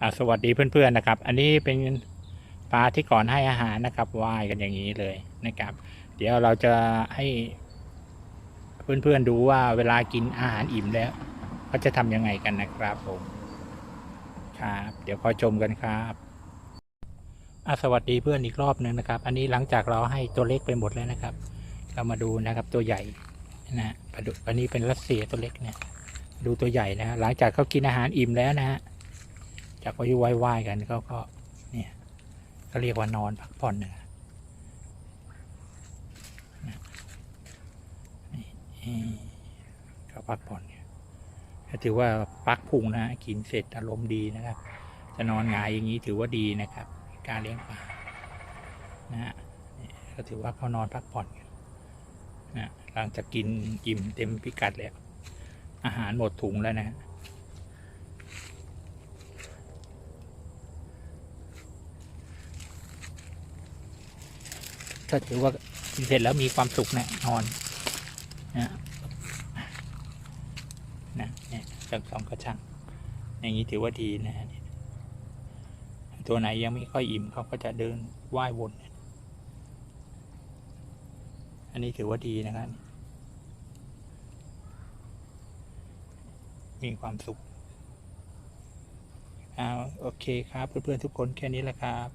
อ่าสวัสดีเพื่อนๆนะครับ อันนี้เป็นปลาที่ก่อนให้อาหารนะครับว่ายกันอย่างนี้เลยนะครับ เดี๋ยวเราจะให้ เพื่อนๆดูว่าเวลากินอาหารอิ่มแล้วเขาจะทำยังไงกันนะครับผมครับ เดี๋ยวคอยชมกันครับอะสวัสดีเพื่อนอีกรอบหนึ่งนะครับ อันนี้หลังจากเราให้ตัวเล็กไปหมดแล้วนะครับ เรามาดูนะครับตัวใหญ่นะฮะปลาดุกอันนี้เป็นรัสเซียตัวเล็กเนี่ย ดูตัวใหญ่นะฮะหลังจากเขากินอาหารอิ่มแล้วนะฮะ จากว่าอยู่ไหว้ๆกันเขาก็เนี่ยก็เรียกว่านอนพักผ่อนนะนะนี่เขาพักผ่อนเนี่ยก็ถือว่าปักพุงนะฮะกินเสร็จอารมณ์ดีนะครับ จะนอนหงายอย่างนี้ถือว่าดีนะครับ การเลี้ยงปลานะฮะนี่ก็ถือว่าเขานอนพักผ่อนกันนะหลังจากกินอิ่มเต็มพิกัดแล้ว อาหารหมดถุงแล้วนะ ก็ถือว่ากินเสร็จแล้วมีความสุขแนะนอนนะนะเนี่ยจากสองกระชังอย่างนี้ถือว่าดีนะฮะตัวไหนยังไม่ค่อยอิ่มเขาก็จะเดินว่ายวน อันนี้ถือว่าดีนะครับ มีความสุขอ่าโอเคครับ เพื่อนๆทุกคนแค่นี้แหละครับ